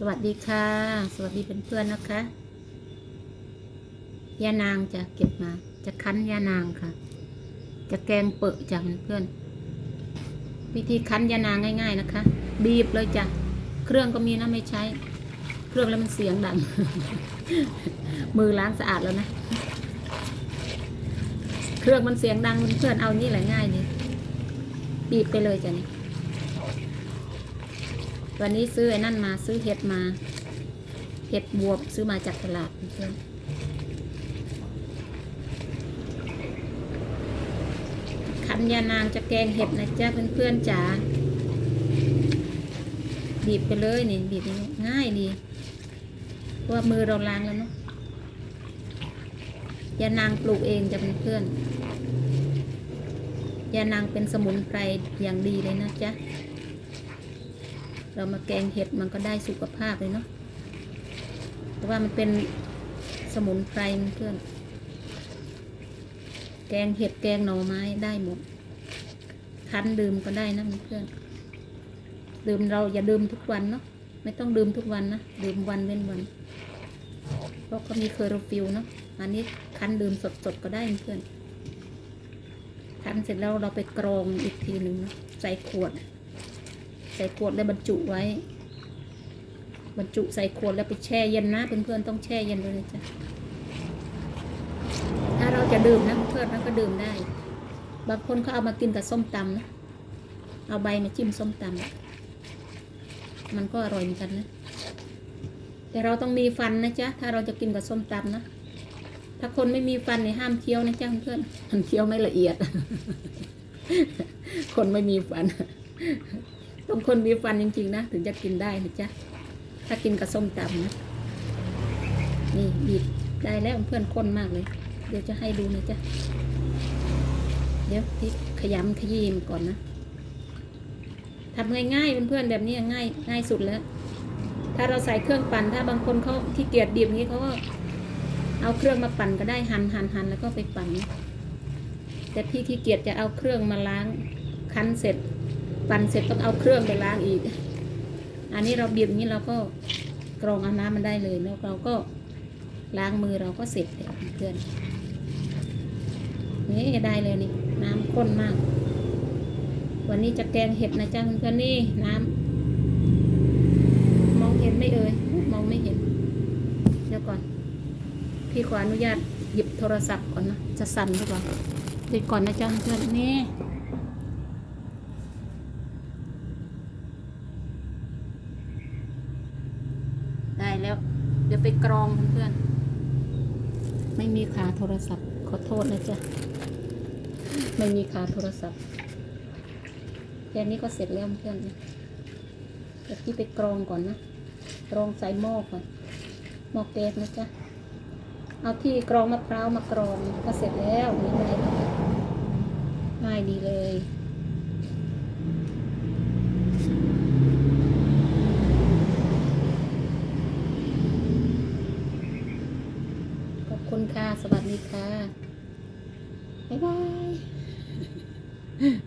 สวัสดีค่ะ สวัสดีเพื่อนๆนะคะยานางจะเก็บมา จะคั้นยานางค่ะ จะแกงเปอะจ้ะเพื่อนวิธีคั้นยานางง่าย ๆนะคะ บีบเลยจ้ะเครื่องก็มีนะไม่ใช้ เครื่องแล้วมันเสียงดัง มือล้างสะอาดแล้วนะ เครื่องมันเสียงดังเพื่อนๆเอานี่แหละง่ายดีบีบไปเลยจ้ะนี่ วันนี้ซื้อไอ้นั่นมาซื้อเห็ดมา เห็ดบวบซื้อมาจากตลาดเพื่อนขันยานางจะแกงเห็ดนะจ๊ะเพื่อนๆจ๋าบีบไปเลยนี่บีบง่ายดีเพราะว่ามือเราล้างแล้วเนาะยานางปลูกเองจะเป็นเพื่อนยานางเป็นสมุนไพรอย่างดีเลยนะจ๊ะ เรามาแกงเห็ดมันก็ได้สุขภาพเลยเนาะแต่ว่ามันเป็นสมุนไพรเพื่อน แกงเห็ดแกงหน่อไม้ได้หมดคั้นดื่มก็ได้นะเพื่อน ดื่มเราอย่าดื่มทุกวันเนาะ ไม่ต้องดื่มทุกวันนะ ดื่มวันเว้นวัน เพราะเขามีเคอร์ฟิวเนาะ อันนี้คั้นดื่มสดๆก็ได้เพื่อนคั้นเสร็จแล้วเราไปกรองอีกทีหนึ่งนะใส่ขวด ใส่ขวดแล้วบรรจุไว้ บรรจุใส่ขวดแล้วไปแช่เย็นนะเพื่อนๆต้องแช่เย็นด้วยจ๊ะถ้าเราจะดื่มนะเพื่อนๆเราก็ดื่มได้ บางคนเขาเอามากินกับส้มตำนะเอาใบมาจิ้มส้มตำมันก็อร่อยเหมือนกันนะแต่เราต้องมีฟันนะจ๊ะถ้าเราจะกินกับส้มตำนะถ้าคนไม่มีฟันเนี่ยห้ามเคี้ยวนะจ๊ะเพื่อนมันเคี้ยวไม่ละเอียด คนไม่มีฟัน ต้องคนมีฟันจริง ๆ นะ ถึงจะกินได้นะจ๊ะ ถ้ากินกับส้มตำนะ นี่บีบได้แล้วเพื่อนข้นมากเลย เดี๋ยวจะให้ดูนะจ๊ะ เดี๋ยวที่ขยำขยีมก่อนนะทำง่ายๆเพื่อนๆแบบนี้ง่ายง่ายสุดแล้ว ถ้าเราใส่เครื่องปั่นถ้าบางคนเขาที่เกียจดิบอย่างนี้เขาก็เอาเครื่องมาปั่นก็ได้หันหันหันแล้วก็ไปปั่นแต่พี่ขี้เกียจจะเอาเครื่องมาล้างคั้นเสร็จ ปั่นเสร็จต้องเอาเครื่องไปล้างอีก อันนี้เราบีบอย่างนี้เราก็กรองเอาน้ำมันได้เลยแล้วเราก็ล้างมือเราก็เสร็จแล้วเพื่อนนี่ได้เลยนี่น้ำข้นมาก วันนี้จะแกงเห็ดนะจ๊ะเพื่อนๆนี่น้ำมองเห็นไม่เอ่ยมองไม่เห็น เดี๋ยวก่อน พี่ขออนุญาตหยิบโทรศัพท์ก่อนนะจะสั่นหรือเปล่าเดี๋ยวก่อนนะจ๊ะเพื่อนๆนี่ ได้แล้ว เดี๋ยวไปกรองเพื่อนๆไม่มีขาโทรศัพท์ ขอโทษนะจ๊ะ ไม่มีขาโทรศัพท์แค่นี้ก็เสร็จแล้วเพื่อนเดี๋ยวพี่ไปกรองก่อนนะกรองใส่หม้อก่อนหม้อแก๊สนะจ๊ะเอาที่กรองมะพร้าวมากรองก็เสร็จแล้วง่ายแล้วง่ายดีเลย คุณค่ะ สวัสดีค่ะ บ๊ายบาย